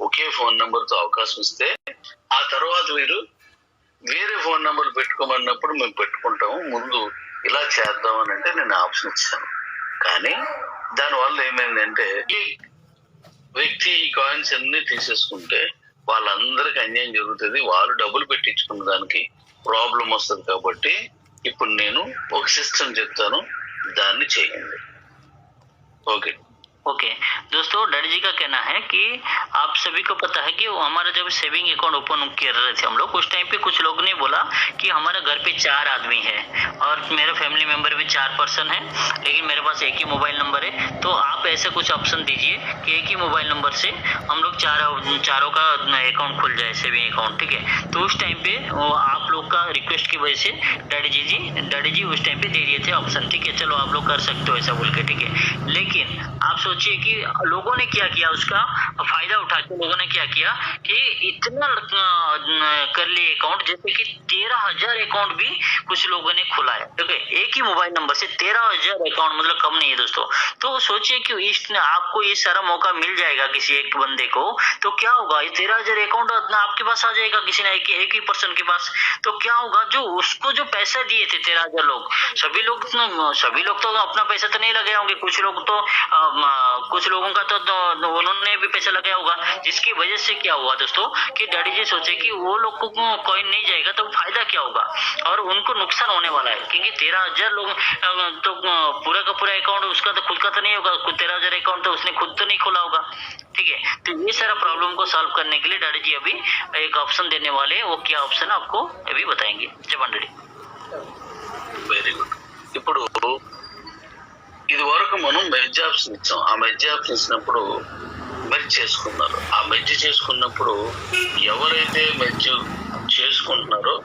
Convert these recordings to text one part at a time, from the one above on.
ఒకే phone నెంబర్తో అవకాశం ఇస్తే ఆ తర్వాత మీరు వేరే ఫోన్ నెంబర్ పెట్టుకోమన్నప్పుడు మేము పెట్టుకుంటాము. ముందు ఇలా చేద్దాం అని అంటే నేను ఆప్షన్ ఇచ్చాను. కానీ దానివల్ల ఏమైందంటే ఈ వ్యక్తి ఈ కాయిన్స్ అన్ని తీసేసుకుంటే వాళ్ళందరికీ అన్యాయం జరుగుతుంది. వాళ్ళు డబ్బులు పెట్టించుకున్న దానికి ప్రాబ్లం వస్తుంది కాబట్టి ఇప్పుడు నేను ఒక సిస్టమ్ చెప్తాను. దాన్ని చేయండి. ఓకే. ओके दोस्तों, डैडी जी का कहना है कि आप सभी को पता है कि हमारा जब सेविंग अकाउंट ओपन कर रहे थे हम लोग, उस टाइम पे कुछ लोगों ने बोला कि हमारे घर पे चार आदमी है और मेरे फैमिली मेंबर भी चार पर्सन है, लेकिन मेरे पास एक ही मोबाइल नंबर है। तो आप ऐसे कुछ ऑप्शन दीजिए कि एक ही मोबाइल नंबर से हम लोग चार, चारों का अकाउंट खुल जाए सेविंग अकाउंट ठीक है? तो उस टाइम पे आप लोग का रिक्वेस्ट की वजह से डैडी जी जी डैडी जी उस टाइम पे दे दिए थे ऑप्शन ठीक है चलो आप लोग कर सकते हो ऐसा बोल के ठीक है। लेकिन आप सोचिए कि लोगों ने क्या किया उसका फ़ायदा उठा के लोगों ने क्या किया कि इतना कर लिए अकाउंट जैसे कि तेरह हज़ार अकाउंट भी कुछ लोगों ने खुलाया ठीक है एक ही मोबाइल नंबर से तेरह हज़ार अकाउंट मतलब कम नहीं है दोस्तों। तो सोचिए कि इस आपको ये सारा मौका मिल जाएगा किसी एक बंदे को तो क्या होगा? ये तेरह हज़ार अकाउंट आपके पास आ जाएगा किसी ने एक, ही पर्सन के पास। तो क्या होगा? जो उसको जो पैसा दिए थे तेरह हज़ार लोग सभी लोग सभी लोग तो अपना पैसा तो नहीं लगे होंगे। कुछ लोग तो अ, कुछ लोगों का तो, तो उन्होंने भी पैसा लगाया होगा जिसकी वजह से क्या हुआ दोस्तों कि डैडी जी सोचे कि वो लोग को कॉइन नहीं जाएगा तो फ़ायदा क्या होगा? और उनको नुकसान होने वाला है क्योंकि तेरह हज़ार लोग तो पूरा का पूरा अकाउंट उसका तो खुद का तो नहीं होगा तेरह हज़ार अकाउंट तो उसने खुद तो नहीं खोला होगा। ठीक है? तो ये सारा प्रॉब्लम को सॉल्व करने के लिए डैडी जी अभी एक ऑप्शन देने वाले हैं वो क्या ऑप्शन आपको? अभी बताएंगे जबान डैडी వెరీ గుడ్ ఇప్పుడు ఇది వరకు మనం మెర్జ్ ఆప్షన్ ఇచ్చాం ఆ మెర్జ్ ఆప్షన్ ఇచ్చినప్పుడు మెర్జ్ చేసుకున్నారు ఆ మెర్జ్ చేసుకున్నప్పుడు ఎవరైతే మెర్జ్ చేసుకుంటున్నారో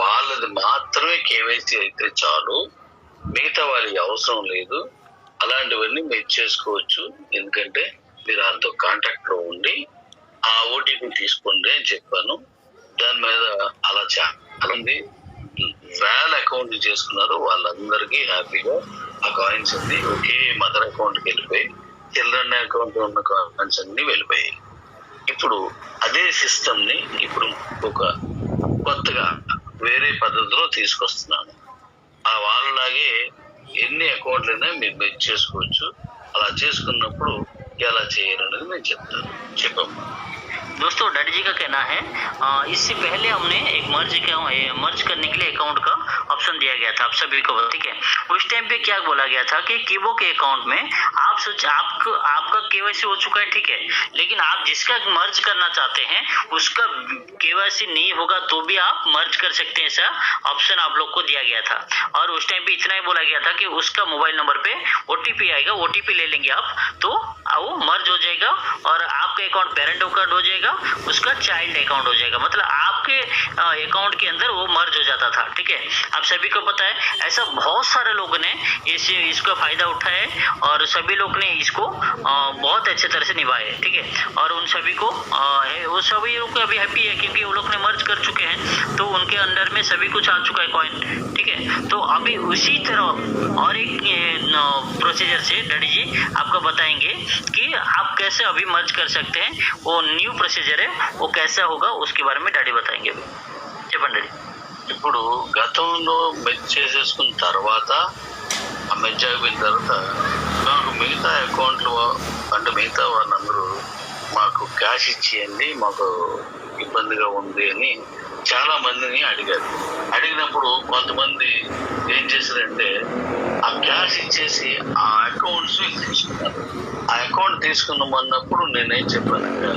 వాళ్ళది మాత్రమే కేవైసీ అయితే చాలు మిగతా వాళ్ళకి అవసరం లేదు అలాంటివన్నీ మెర్జ్ చేసుకోవచ్చు ఎందుకంటే మీరు వాళ్ళతో కాంటాక్ట్ లో ఉండి ఆ ఓటీపీ తీసుకోండి అని చెప్పాను దాని మీద అలా చాలా ఉంది. వేల అకౌంట్ చేసుకున్నారు. వాళ్ళందరికీ హ్యాపీగా ఆ కాయిన్స్ అన్ని ఒకే మదర్ అకౌంట్కి వెళ్ళిపోయి చిల్డ్రన్ అకౌంట్ ఉన్న కాయిన్స్ అన్ని వెళ్ళిపోయాయి. ఇప్పుడు అదే సిస్టమ్ని ఇప్పుడు ఒక కొత్తగా వేరే పద్ధతిలో తీసుకొస్తున్నాను. ఆ వాళ్ళలాగే ఎన్ని అకౌంట్లైనా మీరు మెచ్ చేసుకోవచ్చు. అలా చేసుకున్నప్పుడు ఎలా చేయాలనేది నేను చెప్తాను. చెప్పమ్మా. दोस्तों, डैडी जी का कहना है इससे पहले हमने एक मर्ज मर्ज करने के लिए अकाउंट का ऑप्शन दिया गया था, आप सभी को, ठीक है? उस टाइम पे क्या बोला गया था कि कीबो के अकाउंट में आप सोच, आपको, आपका केवाईसी हो चुका है, ठीक है। लेकिन आप जिसका मर्ज करना चाहते हैं, उसका केवाईसी नहीं होगा तो भी आप मर्ज कर सकते हैं ऐसा ऑप्शन आप लोग को दिया गया था। और उस टाइम पे इतना ही बोला गया था कि उसका मोबाइल नंबर पे ओटीपी आएगा ओटीपी ले लेंगे आप तो वो मर्ज हो जाएगा और आपका अकाउंट पेरेंट अकाउंट हो जाएगा, उसका चाइल्ड अकाउंट हो जाएगा। मतलब आपके अकाउंट के अंदर वो मर्ज हो जाता था, ठीक है। आप सभी को पता है, ऐसा बहुत सारे लोगों ने इस, इसका फ़ायदा उठाया और सभी लोग ने इसको अ, बहुत अच्छे तरह से निभाया है ठीक है और उन सभी को अ, है- वो सभी लोग अभी हैप्पी है क्योंकि वो लोग ने मर्ज कर चुके हैं तो उनके अंडर में सभी कुछ आ चुका है कॉइन ठीक है तो अभी उसी तरह और एक प्रोसीजर से डैडी जी आपको बताएंगे कि आप कैसे अभी मर्ज कर सकते हैं वो न्यू प्रोसीजर है वो कैसा होगा उसके बारे में डैडी बताएंगे अभी చెప్పండి डैडी ఇప్పుడు గతంలో మెచ్ చేసేసుకున్న తర్వాత ఆ మెచ్ అయిపోయిన తర్వాత మాకు మిగతా అకౌంట్లు అంటే మిగతా వాళ్ళందరూ మాకు క్యాష్ ఇచ్చేయండి మాకు ఇబ్బందిగా ఉంది అని చాలా మందిని అడిగారు. అడిగినప్పుడు కొంతమంది ఏం చేశారంటే ఆ క్యాష్ ఇచ్చేసి ఆ అకౌంట్స్ తీసుకున్నారు. ఆ అకౌంట్ తీసుకున్నామన్నప్పుడు నేనేం చెప్పానంటే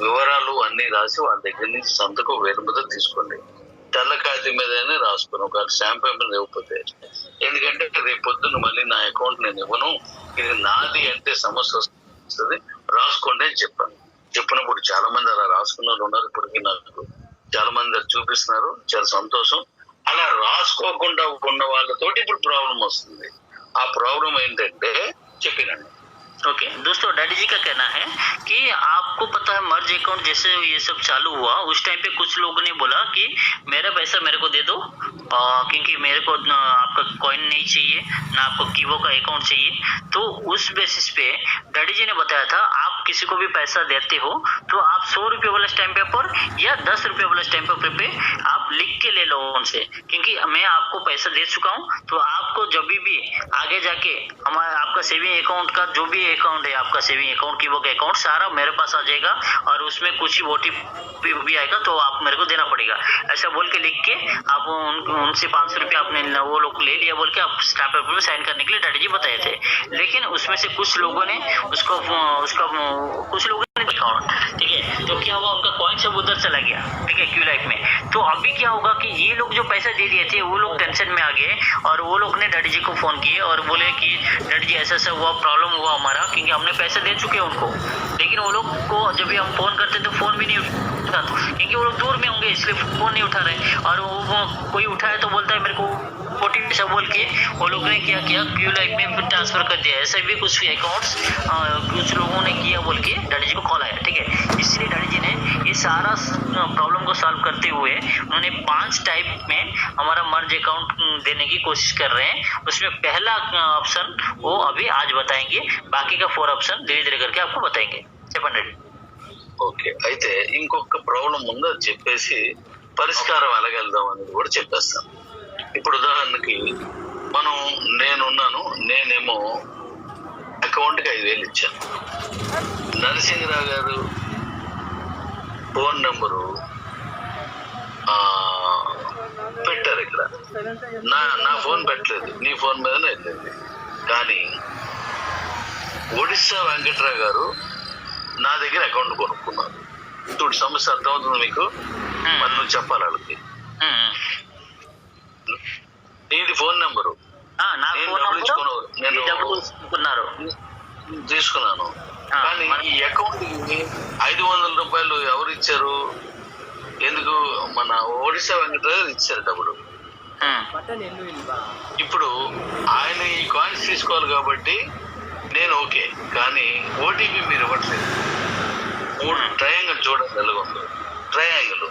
వివరాలు అన్ని రాసి వాళ్ళ దగ్గర నుంచి సంతకం వేరు మీద తీసుకోండి. తెల్ల కాగితం మీదనే రాసుకుని ఒక స్టాంప్ మీద ఇవ్వకపోతే ఎందుకంటే రేపు పొద్దున్న మళ్ళీ నా అకౌంట్ నేను ఇవ్వను. ఇది నాది అంటే సమస్య వస్తుంది. రాసుకోండి అని చెప్పాను. చెప్పినప్పుడు చాలా మంది అలా రాసుకున్న వాళ్ళు ఉన్నారు. ఇప్పటికీ నాకు చాలా మంది చూపిస్తున్నారు. చాలా సంతోషం. అలా రాసుకోకుండా ఉన్న వాళ్ళతోటి ఇప్పుడు ప్రాబ్లం వస్తుంది. ఆ ప్రాబ్లం ఏంటంటే చెప్పినండి. ओके दोस्तों, डैडी जी का कहना है कि आपको पता है मर्ज अकाउंट जैसे ये सब चालू हुआ, उस टाइम पे कुछ लोगों ने बोला कि मेरा पैसा मेरे को दे दो क्योंकि मेरे को आपका कॉइन नहीं चाहिए, ना आपको कीवो का अकाउंट चाहिए। तो उस बेसिस पे डैडी जी ने बताया था किसी को भी पैसा देते हो तो आप सौ रुपये वाला स्टैम्प पेपर या दस रुपये वाला स्टैम्प पेपर पे आप लिख के ले लो उनसे। क्योंकि मैं आपको पैसा दे चुका हूँ तो आपको जब भी आगे जाके हमारा आपका सेविंग अकाउंट का जो भी अकाउंट है आपका सेविंग अकाउंट की वो अकाउंट सारा मेरे पास आ जाएगा और उसमें कुछ ओटीपी भी आएगा तो आप मेरे को देना पड़ेगा। ऐसा बोल के लिख के आप उन, उनसे पाँच सौ रुपये आपने वो लोग ले लिया बोल के आप स्टैम्प पेपर में साइन करने के लिए डैडी जी बताए थे। लेकिन उसमें से कुछ लोगों ने उसको उसका कुछ लोगों ने अकाउंट ठीक है तो क्या हुआ? उनका कॉइन सब उधर चला गया, ठीक है क्यू लाइफ में। तो अभी क्या होगा कि ये लोग जो पैसा दे दिए थे, वो लोग टेंशन में आ गए और वो लोग ने डैडी जी को फ़ोन किए और बोले कि, डैडी जी ऐसा ऐसा हुआ प्रॉब्लम हुआ हमारा, क्योंकि हमने पैसे दे चुके हैं उनको। लेकिन वो लोग को जब भी हम फ़ोन करते तो फ़ोन भी नहीं उठा क्योंकि वो लोग दूर में होंगे, इसलिए फ़ोन नहीं उठा रहे। और वो कोई उठाए तो बोलता है, मेरे को ओटीपी सब बोल के वो लोग ने क्या किया क्यू लाइफ में ट्रांसफर कर दिया ऐसे भी कुछ अकाउंट्स कुछ लोगों ने किया बोल के डैडी जी को कॉल आया ठीक है इसलिए डैडी जी ने ये सारा प्रॉब्लम को सॉल्व करते हुए उन्होंने पांच टाइप में हमारा मर्ज अकाउंट देने की कोशिश कर रहे हैं उसमें पहला ऑप्शन वो अभी आज बताएंगे बाकी का फोर ऑप्शन धीरे धीरे करके आपको बताएंगे చెప్పండి రెడ్డి ఓకే అయితే ఇంకొక ప్రాబ్లం ఉందో అది చెప్పేసి పరిష్కారం ఎలాగెళ్దాం అనేది కూడా చెప్పేస్తాను ఇప్పుడు ఉదాహరణకి మనం నేనున్నాను నేనేమో అకౌంట్కి ఐదు వేలు ఇచ్చాను. నరసింహరావు గారు ఫోన్ నెంబరు పెట్టారు ఇక్కడ. నా నా ఫోన్ పెట్టలేదు. నీ ఫోన్ మీదనే వెళ్ళింది. కానీ ఒడిస్సా వెంకట్రావు గారు నా దగ్గర అకౌంట్ కొనుక్కున్నారు. ఇప్పుడు సమస్య అర్థమవుతుంది మీకు? మరి నువ్వు చెప్పాలి వాళ్ళకి. నీది ఫోన్ నెంబరు. నా ఫోన్ నంబర్ డబ్బులు తీసుకున్నారు తీసుకున్నాను. కానీ ఈ అకౌంట్ ఐదు వందల రూపాయలు ఎవరు ఇచ్చారు? ఎందుకు మన ఒడిశా వెంకటరావు ఇచ్చారు డబ్బులు. ఇప్పుడు ఆయన ఈ కాయిన్స్ తీసుకోవాలి కాబట్టి నేను ఓకే. కానీ ఓటీపీ మీరు ఇవ్వట్లేదు. మూడు ట్రయాంగిల్ చూడండి ఎలాగుందో. ట్రయాంగిల్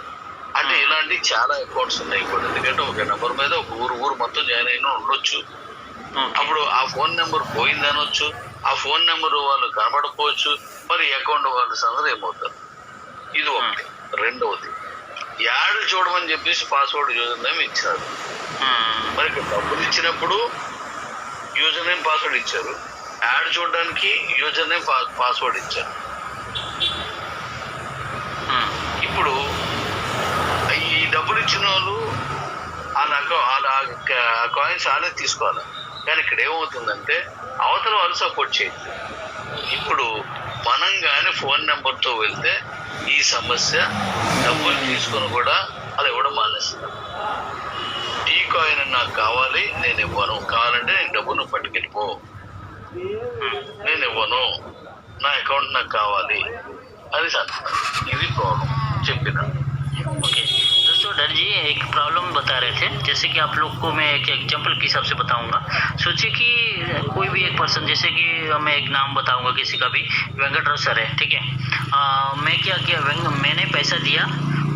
అంటే ఇలాంటి చాలా అకౌంట్స్ ఉన్నాయి కూడా ఎందుకంటే ఒక నెంబర్ మీద ఒక ఊరు ఊరు మొత్తం జాయిన్ అయిన ఉండొచ్చు. ఓకే. అప్పుడు ఆ ఫోన్ నెంబర్ పోయింది అనొచ్చు. ఆ ఫోన్ నెంబర్ వాళ్ళు కనబడకపోవచ్చు. మరి అకౌంట్ వాళ్ళ సంగతి ఏమవుతారు ఇది ఒకటి. రెండవది యాడ్ చూడమని చెప్పేసి పాస్వర్డ్ యూజర్ నేమ్ ఇచ్చారు. ఉమ్, మరి డబ్బులు ఇచ్చినప్పుడు యూజర్ నేమ్ పాస్వర్డ్ ఇచ్చారు. యాడ్ చూడడానికి యూజర్ నేమ్ పాస్వర్డ్ ఇచ్చారు. ఇప్పుడు దాంట్లో ఆ కాయిన్స్ ఆనే తీసుకోవాలి. కానీ ఇక్కడ ఏమవుతుందంటే అవతల వాళ్ళు సపోర్ట్ చేయొచ్చు ఇప్పుడు మనం కానీ ఫోన్ నెంబర్తో వెళ్తే ఈ సమస్య డబ్బులు తీసుకొని కూడా అది ఇవ్వడం మానేస్తుంది టీ కాయిన్ నాకు కావాలి నేను ఇవ్వను. కావాలంటే నేను డబ్బును పట్టుకెళ్ళిపో. నేను ఇవ్వను. నా అకౌంట్ నాకు కావాలి. అది ఇది ప్రాబ్లం చెప్పిన. डर जी, एक प्रॉब्लम बता रहे थे। जैसे कि आप लोग को मैं एक एग्जांपल के हिसाब से बताऊँगा। सोचिए कि कोई भी एक पर्सन जैसे कि मैं एक नाम बताऊँगा किसी का भी, वेंकटराव सर है, ठीक है? मैं क्या किया मैंने पैसा दिया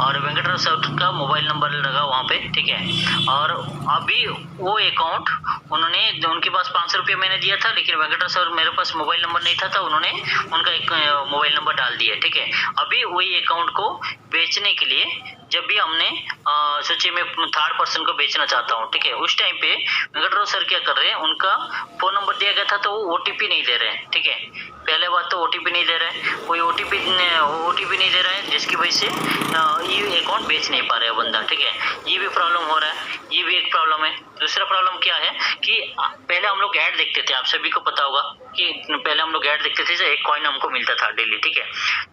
और वेंकटराव सर का मोबाइल नंबर लगा वहाँ पे, ठीक है? और अभी वो अकाउंट उन्होंने, उनके पास पाँच सौ रुपये मैंने दिया था, लेकिन वेंकटराव सर मेरे पास मोबाइल नंबर नहीं था तो उन्होंने उनका एक मोबाइल नंबर डाल दिया, ठीक है? अभी वही अकाउंट को बेचने के लिए जब भी हमने सोचिए मैं थर्ड पर्सन को बेचना चाहता हूँ, ठीक है? उस टाइम पे वेंकटराव सर क्या कर रहे हैं? उनका फ़ोन नंबर दिया गया था तो वो ओटीपी नहीं दे रहे हैं, ठीक है? पहले बात तो ओटीपी नहीं दे रहे कोई ओटीपी ओटीपी नहीं दे रहा है, जिसकी वजह से ये अकाउंट बेच नहीं पा रहा है बंदा, ठीक है? ये भी प्रॉब्लम हो रहा है, ये भी एक प्रॉब्लम है। दूसरा प्रॉब्लम क्या है कि पहले हम लोग ऐड देखते थे, आप सभी को पता होगा। कि पहले हम लोग ऐड देखते थे एक कॉइन हमको मिलता था डेली ठीक है?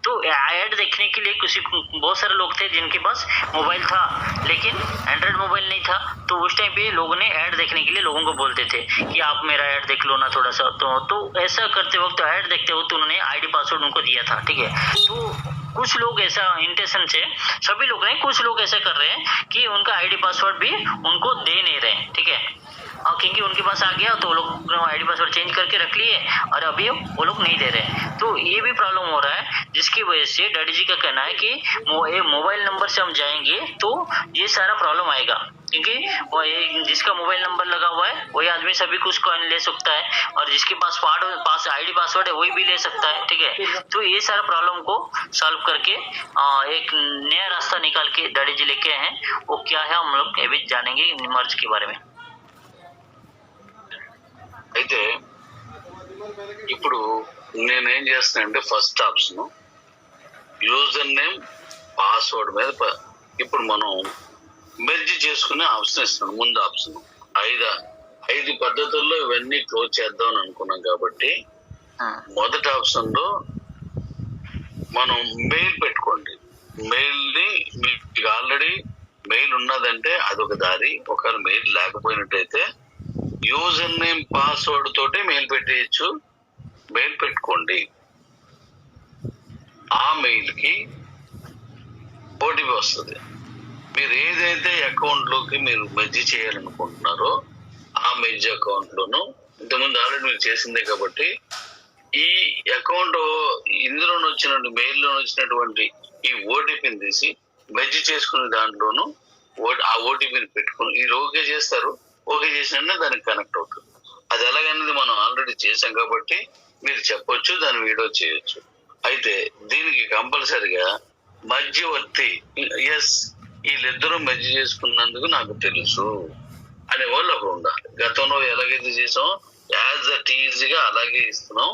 तो ऐड देखने के लिए किसी बहुत सारे लोग थे जिनके पास मोबाइल था, लेकिन एंड्रॉइड मोबाइल नहीं था। तो उस टाइम पे लोगों ने ऐड देखने के लिए लोगों को बोलते थे कि आप मेरा ऐड देख लो ना थोड़ा सा तो तो ऐसा करते वक्त ऐड देखते वक्त उन्होंने आईडी पासवर्ड उनको दिया था, ठीक है? तो कुछ लोग ऐसा इंटेंशन से, सभी लोग नहीं, कुछ लोग ऐसा कर रहे हैं कि उनका आईडी पासवर्ड भी उनको दे नहीं रहे, ठीक है? क्योंकि उनके पास आ गया तो वो लोग आईडी पासवर्ड चेंज करके रख लिए और अभी वो लोग नहीं दे रहे तो ये भी प्रॉब्लम हो रहा है जिसकी वजह से डैडी जी का कहना है कि मोबाइल नंबर से हम जाएँगे तो ये सारा प्रॉब्लम आएगा। क्योंकि वो जिसका मोबाइल नंबर लगा हुआ है वही आदमी सभी कुछ कॉइन ले सकता है और जिसके पास पार्ड पास आईडी पासवर्ड है वही भी ले सकता है ठीक है? तो ये सारा प्रॉब्लम को सॉल्व करके आ, एक नया रास्ता निकाल के डैडी जी लेके आए हैं। वो क्या है हम लोग अभी जानेंगे मर्ज के बारे में। అయితే ఇప్పుడు నేనేం చేస్తానంటే first option user name password మీద ఇప్పుడు మనం మెర్జ్ చేసుకునే ఆప్షన్ ఇస్తున్నాను ముందు ఆప్షన్ ఐదు ఐదు పద్ధతుల్లో ఇవన్నీ క్లోజ్ చేద్దాం అని అనుకున్నాం కాబట్టి మొదటి ఆప్షన్లో మనం మెయిల్ పెట్టుకోండి. మెయిల్ని మీకు ఆల్రెడీ మెయిల్ ఉన్నదంటే అదొక దారి ఒకవేళ మెయిల్ లేకపోయినట్టయితే యూజర్ నేమ్ పాస్వర్డ్ తోటే మెయిల్ పెట్టేయచ్చు. మెయిల్ పెట్టుకోండి. ఆ మెయిల్కి ఓటీపీ వస్తుంది. మీరు ఏదైతే అకౌంట్లోకి మీరు మెర్జ్ చేయాలనుకుంటున్నారో ఆ మెర్జ్ అకౌంట్లోను ఇంతకుముందు ఆల్రెడీ మీరు చేసిందే కాబట్టి ఈ అకౌంట్ ఇందులో వచ్చిన మెయిల్లో వచ్చినటువంటి ఈ ఓటీపీని తీసి మెర్జ్ చేసుకునే దాంట్లోనూ ఓ- ఆ ఓటీపీని పెట్టుకుని ఈ ఓకే చేస్తారు. ఓకే చేసిన దానికి కనెక్ట్ అవుతుంది. అది ఎలాగనేది మనం ఆల్రెడీ చేసాం కాబట్టి మీరు చెప్పొచ్చు దాని వీడియో చేయొచ్చు. అయితే దీనికి కంపల్సరిగా మధ్యవర్తి ఎస్ వీళ్ళిద్దరూ మధ్య చేసుకున్నందుకు నాకు తెలుసు అనే వాళ్ళు ఒకరు ఉండాలి. గతంలో ఎలాగైతే చేసాం యాజ్ అట్ ఈజీగా అలాగే ఇస్తున్నాం.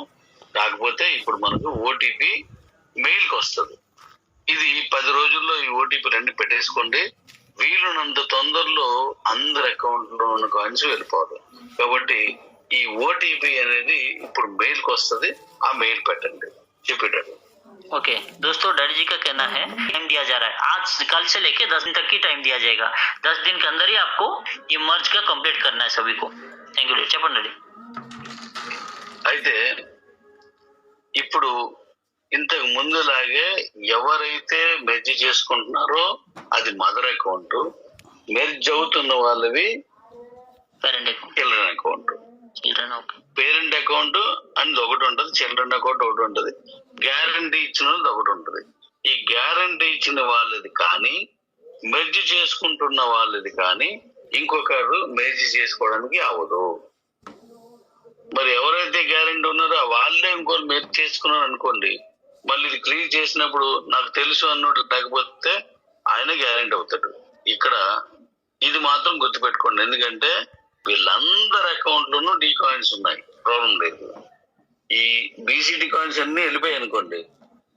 కాకపోతే ఇప్పుడు మనకు ఓటీపీ మెయిల్కి వస్తుంది. ఇది పది రోజుల్లో ఈ ఓటీపీ రెండు పెట్టేసుకోండి. వీలున్నంత తొందరలో అందరి అకౌంట్ లో ఉన్న కాయిన్స్ వెళ్ళిపోదు కాబట్టి ఈ ఓటీపీ అనేది ఇప్పుడు మెయిల్ కి వస్తుంది ఆ మెయిల్ పెట్టండి చెప్పేటట్టు ओके दोस्तों डैडी जी का कहना है टाइम दिया जा रहा है आज कल से लेके दस दिन तक की टाइम दिया जाएगा दस दिन के अंदर ही आपको ये मर्ज का कंप्लीट करना है सभी को थैंक यू చెప్పండి डैडी అయితే ఇప్పుడు ఇంతకు ముందులాగే ఎవరైతే మెర్జ్ చేసుకుంటున్నారో అది మదర్ అకౌంట్ మెర్జ్ అవుతున్న వాళ్ళవి parent children account. Children parent account అనేది ఒకటి ఉంటుంది చిల్డ్రన్ అకౌంట్ ఒకటి ఉంటుంది. గ్యారంటీ ఇచ్చిన ఒకటి ఉంటుంది. ఈ గ్యారంటీ ఇచ్చిన వాళ్ళది కానీ మెర్జ్ చేసుకుంటున్న వాళ్ళది కానీ ఇంకొకరు మెర్జ్ చేసుకోవడానికి అవ్వదు. మరి ఎవరైతే గ్యారెంటీ ఉన్నారో వాళ్ళే ఇంకోరు మెర్జ్ చేసుకున్నారు అనుకోండి మళ్ళీ ఇది క్లియర్ చేసినప్పుడు నాకు తెలుసు అన్నట్టు లేకపోతే ఆయన గ్యారెంటీ అవుతాడు. ఇక్కడ ఇది మాత్రం గుర్తుపెట్టుకోండి. ఎందుకంటే వీళ్ళందరి అకౌంట్లోనూ డీ కాయిన్స్ ఉన్నాయి. ప్రాబ్లం లేదు. ఈ బీసీడీ కాయిన్స్ అన్ని వెళ్ళిపోయాయి అనుకోండి.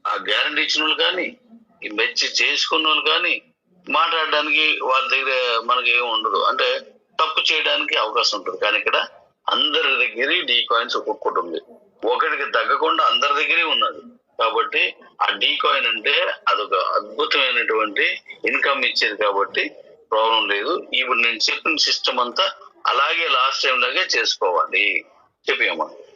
ఆ గ్యారంటీ ఇచ్చిన వాళ్ళు కానీ ఈ మెచ్చి చేసుకున్న వాళ్ళు కానీ మాట్లాడడానికి వాళ్ళ దగ్గర మనకి ఏమి ఉండదు. అంటే తప్పు చేయడానికి అవకాశం ఉంటుంది. కానీ ఇక్కడ అందరి దగ్గర డీ కాయిన్స్ ఒక్కొక్కటి ఉంది. ఒకటికి తగ్గకుండా అందరి దగ్గరే ఉన్నది. కాబట్టి ఆ డీ కాయిన్ అంటే అదొక అద్భుతమైనటువంటి ఇన్కమ్ ఇచ్చేది కాబట్టి ప్రాబ్లం లేదు. ఇప్పుడు నేను చెప్పిన సిస్టమ్ అంతా అలాగే లాస్ట్ టైం లాగే చేసుకోవాలి. చెప్పి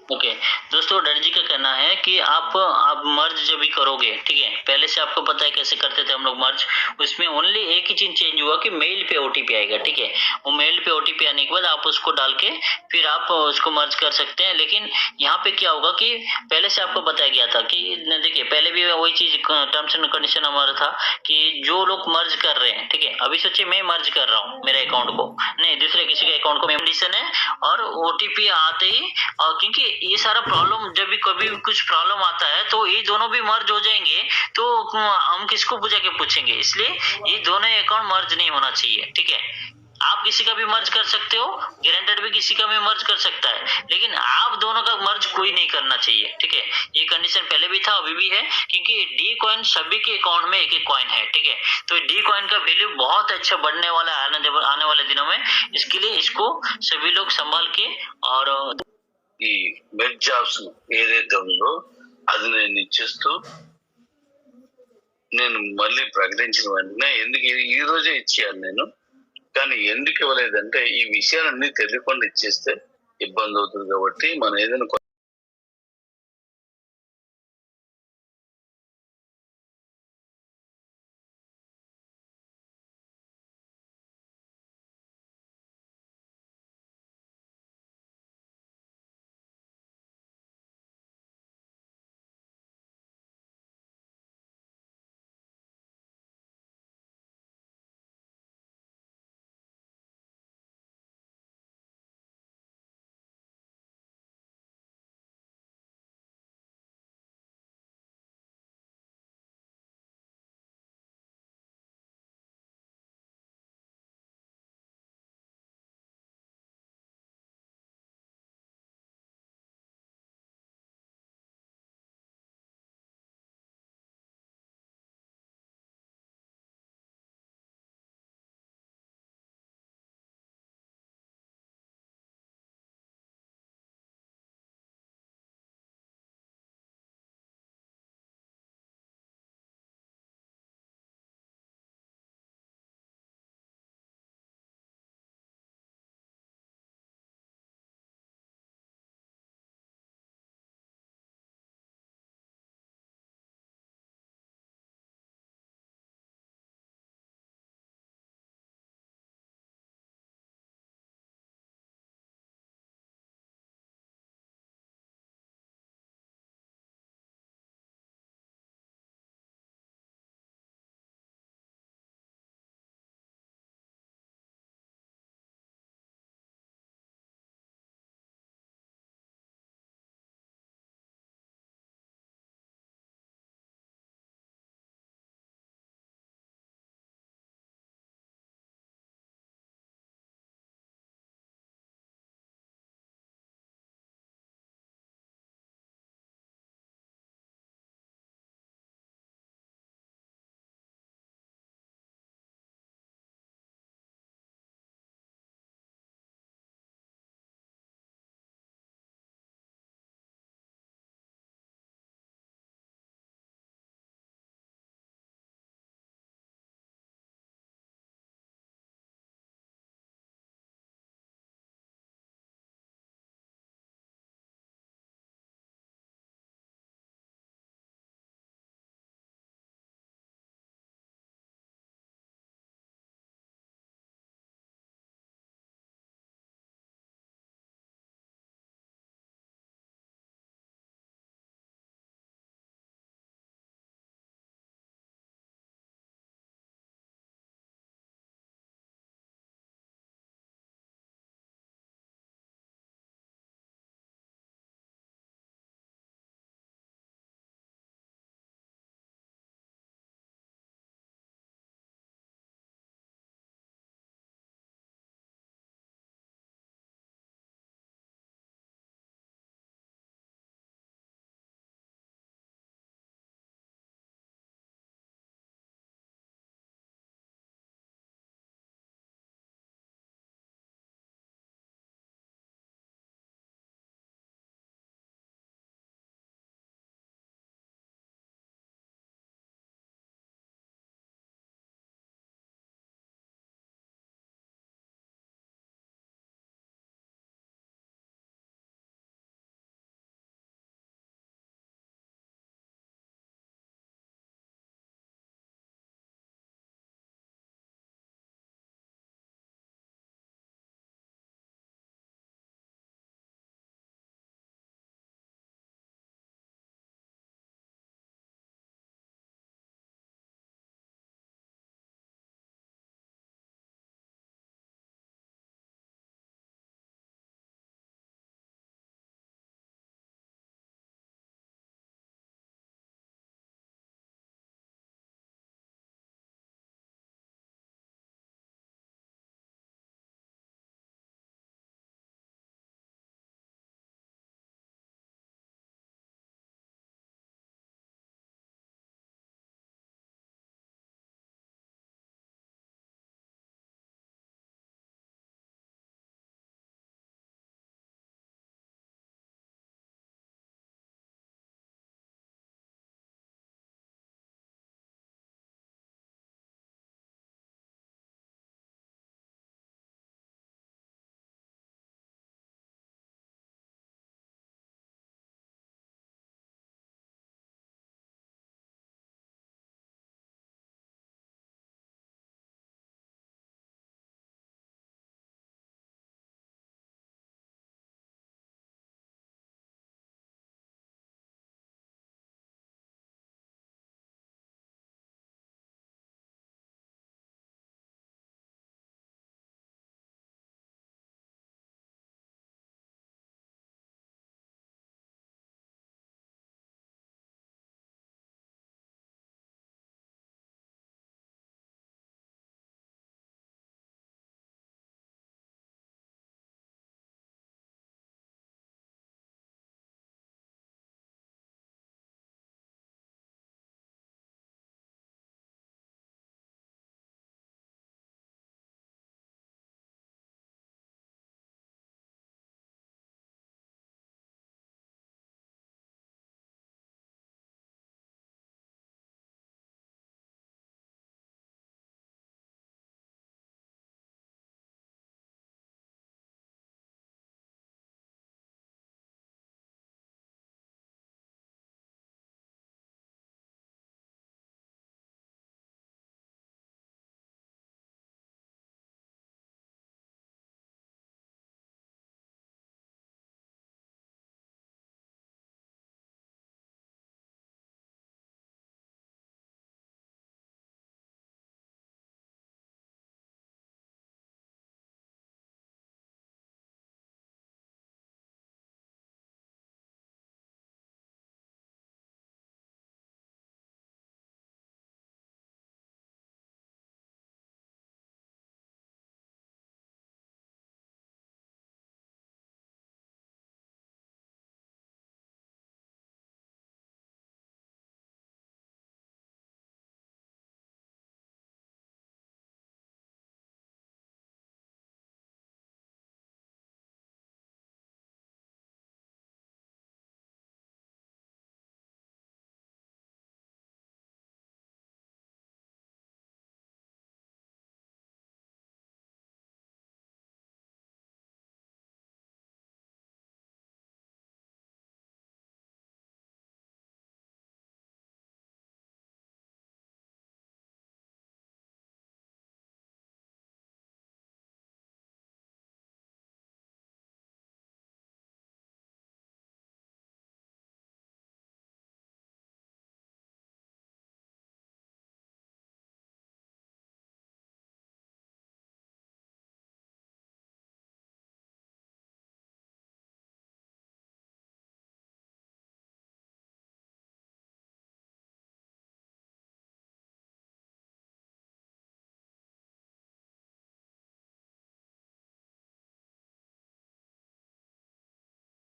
ओके दोस्तों, डर जी का कहना है कि आप आप मर्ज जब भी करोगे, ठीक है? पहले से आपको पता है कैसे करते थे हम लोग मर्ज उसमें ओनली एक ही चीज़ चेंज हुआ कि मेल पे ओटीपी आएगा, ठीक है? वो मेल पे ओटीपी आने के बाद आप उसको डाल के फिर आप उसको मर्ज कर सकते हैं। लेकिन यहाँ पे क्या होगा कि पहले से आपको बताया गया था कि देखिए, पहले भी वही चीज़ टर्म्स एंड कंडीशन हमारा था कि जो लोग मर्ज कर रहे हैं, ठीक है? अभी सोचिए, मैं मर्ज कर रहा हूँ मेरे अकाउंट को। नहीं, दूसरे किसी के अकाउंट को कंडीशन है और ओटीपी आते ही, और क्योंकि ये सारा प्रॉब्लम जब भी कभी कुछ प्रॉब्लम आता है तो ये दोनों भी मर्ज हो जाएँगे तो हम किसको पूछा के पूछेंगे? इसलिए ये दोनों अकाउंट मर्ज नहीं होना चाहिए, ठीक है? आप किसी का भी मर्ज कर सकते हो ग्रांटेड भी किसी का भी मर्ज कर सकता है, लेकिन आप दोनों का मर्ज कोई नहीं करना चाहिए, ठीक है? ये कंडीशन पहले भी था, अभी भी है, क्योंकि डी कॉइन सभी के अकाउंट में एक एक कॉइन है, ठीक है? तो डी कॉइन का वैल्यू बहुत अच्छा बढ़ने वाला है आने वाले दिनों में, इसके लिए इसको सभी लोग संभाल के और ఈ బెడ్ జాబ్స్ ఏదైతే ఉందో అది నేను ఇచ్చేస్తూ నేను మళ్ళీ ప్రకటించిన వెంటనే ఎందుకు? ఈ- ఈ రోజే ఇచ్చేయాలి నేను. కానీ ఎందుకు ఇవ్వలేదంటే ఈ విషయాలన్నీ తెలియకుండా ఇచ్చేస్తే ఇబ్బంది అవుతుంది కాబట్టి మనం ఏదైనా